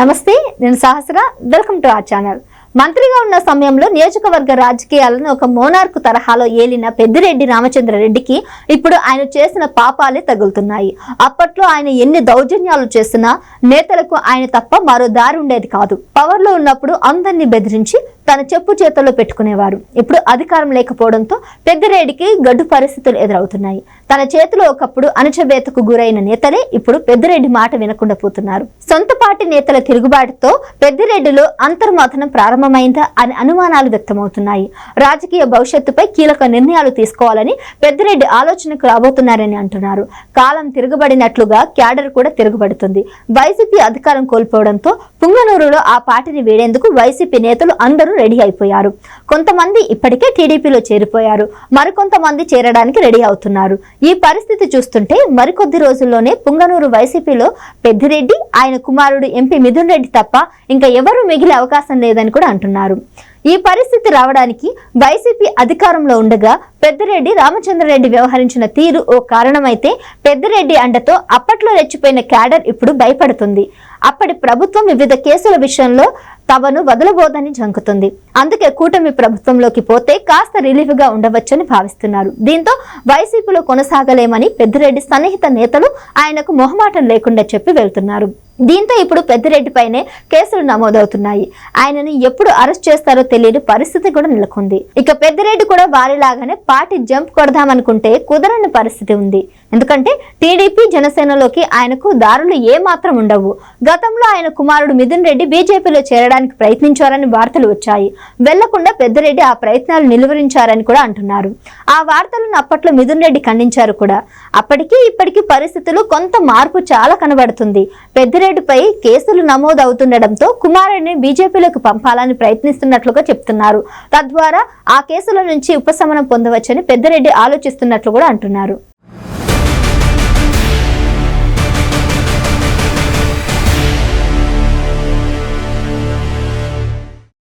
నమస్తే నేను Sahasra welcome to our channel. మంత్రిగా ఉన్న సమయంలో నియోజకవర్గ రాజకీయాలను ఒక మోనార్కు తరహాలో ఏలిన పెద్దిరెడ్డి రామచంద్రరెడ్డికి ఇప్పుడు ఆయన చేసిన పాపాలే తగులుతున్నాయి. అప్పట్లో ఆయన ఎన్ని దౌర్జన్యాలు చేసినా నేతలకు ఆయన తప్ప మరో దారి ఉండేది కాదు. పవర్లో ఉన్నప్పుడు అందరినీ బెదిరించి తన చెప్పు చేతుల్లో పెట్టుకునేవారు. ఇప్పుడు అధికారం లేకపోవడంతో పెద్దిరెడ్డికి గడ్డు పరిస్థితులు ఎదురవుతున్నాయి. తన చేతిలో ఒకప్పుడు అణచబేతకు గురైన నేతలే ఇప్పుడు పెద్దిరెడ్డి మాట వినకుండా పోతున్నారు. సొంత పార్టీ నేతల తిరుగుబాటుతో పెద్దిరెడ్డిలో అంతర్మథనం ప్రారంభమైందా అని అనుమానాలు వ్యక్తమవుతున్నాయి. రాజకీయ భవిష్యత్తుపై కీలక నిర్ణయాలు తీసుకోవాలని పెద్దిరెడ్డి ఆలోచనకు రాబోతున్నారని అంటున్నారు. కాలం తిరగబడినట్లుగా క్యాడర్ కూడా తిరగబడుతుంది. వైసీపీ అధికారం కోల్పోవడంతో పుంగనూరులో ఆ పార్టీని వీడేందుకు వైసీపీ నేతలు అందరూ రెడీ అయిపోయారు. కొంతమంది ఇప్పటికే టీడీపీలో చేరిపోయారు. మరికొంతమంది చేరడానికి రెడీ అవుతున్నారు. ఈ పరిస్థితి చూస్తుంటే మరికొద్ది రోజుల్లోనే పుంగనూరు వైసీపీలో పెద్దిరెడ్డి ఆయన కుమారుడు ఎంపీ మిథున్ రెడ్డి తప్ప ఇంకా ఎవరూ మిగిలే అవకాశం లేదని కూడా అంటున్నారు. ఈ పరిస్థితి రావడానికి వైసీపీ అధికారంలో ఉండగా పెద్దిరెడ్డి రామచంద్రరెడ్డి వ్యవహరించిన తీరు ఓ కారణమైతే పెద్దిరెడ్డి అండతో అప్పట్లో రెచ్చిపోయిన క్యాడర్ ఇప్పుడు భయపడుతుంది. అప్పటి ప్రభుత్వం వివిధ కేసుల విషయంలో తమను వదలబోదని జంకుతుంది. అందుకే కూటమి ప్రభుత్వంలోకి పోతే కాస్త రిలీఫ్గా ఉండవచ్చని భావిస్తున్నారు. దీంతో వైసీపీలో కొనసాగలేమని పెద్దిరెడ్డి సన్నిహిత నేతలు ఆయనకు మొహమాటం లేకుండా చెప్పి వెళ్తున్నారు. దీంతో ఇప్పుడు పెద్దిరెడ్డిపైనే కేసులు నమోదవుతున్నాయి. ఆయనను ఎప్పుడు అరెస్ట్ చేస్తారో తెలియని పరిస్థితి కూడా నెలకొంది. ఇక పెద్దిరెడ్డి కూడా వారిలాగానే పార్టీ జంప్ కొడదామనుకుంటే కుదరని పరిస్థితి ఉంది. ఎందుకంటే టీడీపీ జనసేనలోకి ఆయనకు దారులు ఏమాత్రం ఉండవు. గతంలో ఆయన కుమారుడు మిథున్ రెడ్డి బీజేపీలో చేరడానికి ప్రయత్నించారని వార్తలు వచ్చాయి. వెళ్ళకుండా పెద్దరెడ్డి ఆ ప్రయత్నాలు నిలువరించారని కూడా అంటున్నారు. ఆ వార్తలను అప్పట్లో మిథున్ రెడ్డి ఖండించారు కూడా. అప్పటికి ఇప్పటికీ పరిస్థితులు కొంత మార్పు చాలా కనబడుతుంది. పెద్దిరెడ్డిపై కేసులు నమోదు అవుతుండటంతో కుమారుడిని బీజేపీలోకి పంపాలని ప్రయత్నిస్తున్నట్లుగా చెప్తున్నారు. తద్వారా ఆ కేసుల నుంచి ఉపశమనం పొందవచ్చని పెద్దిరెడ్డి ఆలోచిస్తున్నట్లు కూడా అంటున్నారు.